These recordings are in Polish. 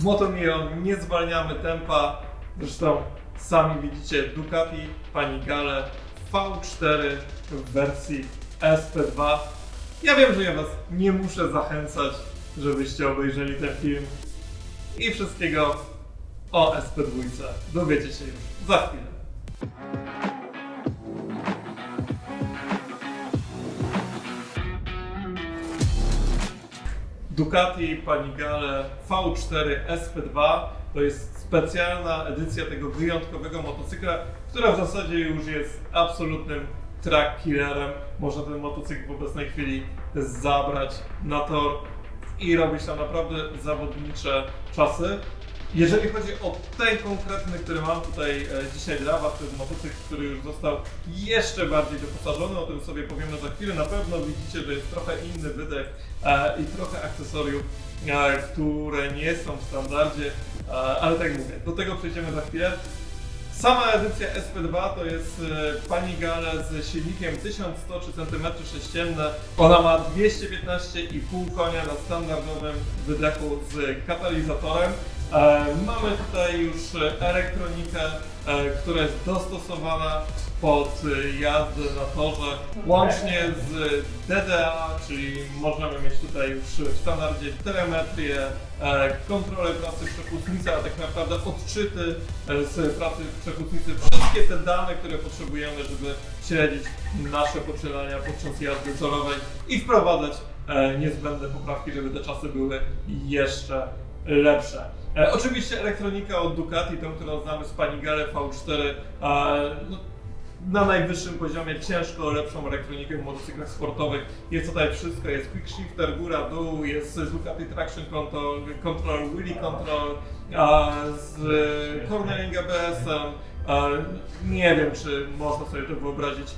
W Motomio nie zwalniamy tempa. Zresztą sami widzicie Ducati Panigale V4 w wersji SP2. Ja wiem, że ja Was nie muszę zachęcać, żebyście obejrzeli ten film i wszystkiego o SP2 dowiecie się już za chwilę. Ducati Panigale V4 SP2 to jest specjalna edycja tego wyjątkowego motocykla, która w zasadzie już jest absolutnym track killerem. Można ten motocykl w obecnej chwili zabrać na tor i robić tam naprawdę zawodnicze czasy. Jeżeli chodzi o ten konkretny, który mam tutaj e, dzisiaj dla Was, to jest motocykl, który już został jeszcze bardziej doposażony, o tym sobie powiemy za chwilę. Na pewno widzicie, że jest trochę inny wydech e, i trochę akcesoriów, e, które nie są w standardzie, ale tak mówię, do tego przejdziemy za chwilę. Sama edycja SP2 to jest Panigale z silnikiem 1103 cm3. Ona ma 215,5 konia na standardowym wydechu z katalizatorem. E, Mamy tutaj już elektronikę, e, która jest dostosowana pod jazdę na torze, łącznie z DDA, czyli możemy mieć tutaj już w standardzie telemetrię, e, kontrolę pracy przepustnicy, a tak naprawdę odczyty z pracy przepustnicy, wszystkie te dane, które potrzebujemy, żeby śledzić nasze poczynania podczas jazdy torowej i wprowadzać niezbędne poprawki, żeby te czasy były jeszcze lepsze. E, oczywiście elektronika od Ducati, tą, którą znamy z Panigale V4, e, no, na najwyższym poziomie, ciężko lepszą elektronikę w motocyklach sportowych. Jest tutaj wszystko, jest quick shifter, góra, dół, jest z Ducati Traction Control, control Wheelie Control, z e, cornering ABS-em. E, Nie wiem, czy można sobie to wyobrazić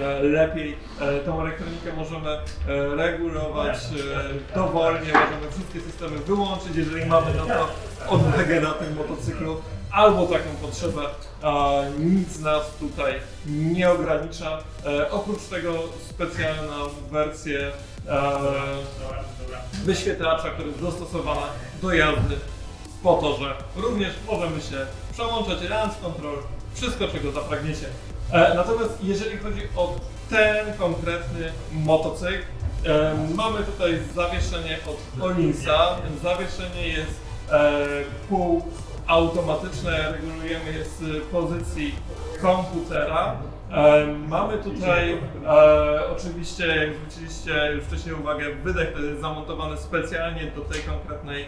e, lepiej. E, Tą elektronikę możemy regulować dowolnie, możemy wszystkie systemy wyłączyć, jeżeli mamy na to odwagę na tym motocyklu albo taką potrzebę. Nic nas tutaj nie ogranicza. Oprócz tego specjalna wersja e, wyświetlacza, która jest dostosowana do jazdy po torze. Również możemy się przełączać launch control, wszystko czego zapragniecie. E, natomiast jeżeli chodzi o ten konkretny motocykl, e, mamy tutaj zawieszenie od Olinsa. Zawieszenie jest e, półautomatyczne, regulujemy je z pozycji komputera. E, mamy tutaj e, oczywiście, jak zwróciliście już wcześniej uwagę, wydech to jest zamontowany specjalnie do tej konkretnej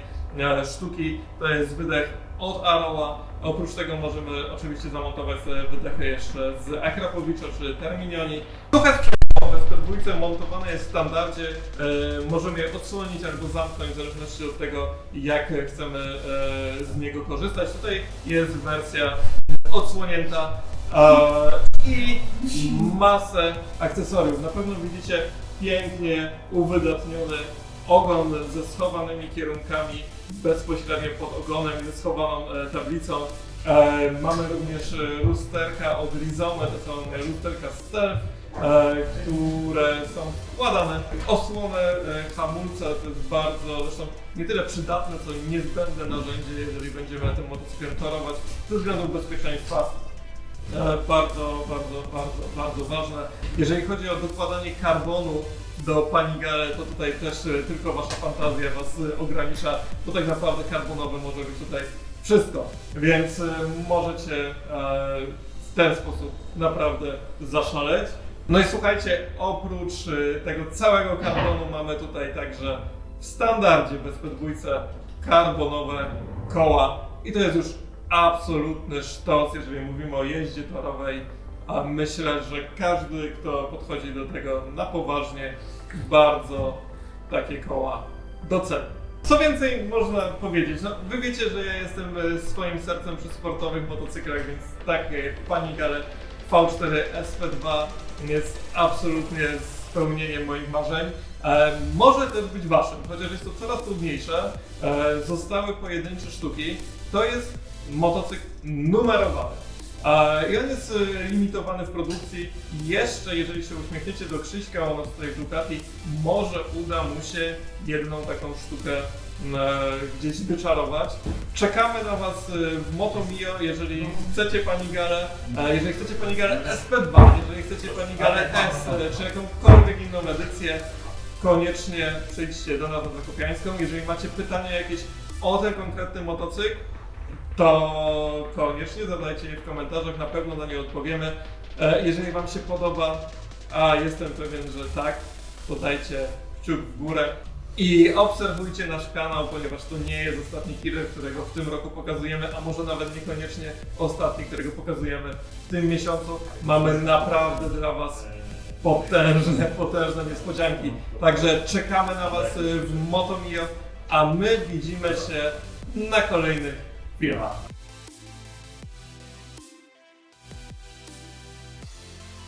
sztuki. To jest wydech od Arrowa. Oprócz tego możemy oczywiście zamontować wydechy jeszcze z Akrapowicza czy Terminioni. Trochę sprzętowe w podwójce montowane jest w standardzie. E, możemy je odsłonić albo zamknąć w zależności od tego, jak chcemy e, z niego korzystać. Tutaj jest wersja odsłonięta e, i masę akcesoriów. Na pewno widzicie pięknie uwydatniony ogon ze schowanymi kierunkami bezpośrednio pod ogonem ze schowaną e, tablicą. E, mamy również e, lusterka od Rizome, to są lusterka Stealth, które są wkładane w osłonę hamulca. To jest bardzo, zresztą nie tyle przydatne, co niezbędne narzędzie, jeżeli będziemy tym motocyklem torować ze względów bezpieczeństwa. E, Bardzo, bardzo, bardzo, bardzo ważne. Jeżeli chodzi o dokładanie karbonu do Panigale, to tutaj też e, tylko wasza fantazja was e, ogranicza, bo tak naprawdę karbonowe może być tutaj wszystko, więc możecie w ten sposób naprawdę zaszaleć. No i słuchajcie, oprócz tego całego karbonu mamy tutaj także w standardzie bez karbonowe koła i to jest już absolutny sztos, jeżeli mówimy o jeździe torowej, a myślę, że każdy, kto podchodzi do tego na poważnie, bardzo takie koła doceni. Co więcej można powiedzieć? No, wy wiecie, że ja jestem e, swoim sercem przy sportowych motocyklach, więc tak jak Panigale V4 SP2 jest absolutnie spełnieniem moich marzeń. E, może też być waszym, chociaż jest to coraz trudniejsze. E, zostały pojedyncze sztuki. To jest motocykl numerowany. E, I on jest e, limitowany w produkcji. Jeszcze, jeżeli się uśmiechniecie do Krzyśka, tutaj w Ducati, może uda mu się jedną taką sztukę gdzieś wyczarować. Czekamy na Was e, w Motomio, jeżeli chcecie Panigale, e, jeżeli chcecie Panigale SP2, jeżeli chcecie Panigale S, e, czy jakąkolwiek inną edycję, koniecznie przyjdźcie do nas na Zakopiańską. Jeżeli macie pytania jakieś o ten konkretny motocykl, to koniecznie zadajcie je w komentarzach, na pewno na nie odpowiemy. E, Jeżeli Wam się podoba, a jestem pewien, że tak, to dajcie kciuk w górę i obserwujcie nasz kanał, ponieważ to nie jest ostatni killer, którego w tym roku pokazujemy, a może nawet niekoniecznie ostatni, którego pokazujemy w tym miesiącu. Mamy naprawdę dla Was potężne, potężne niespodzianki. Także czekamy na Was y, w Motomio, a my widzimy się na kolejnych 对啊。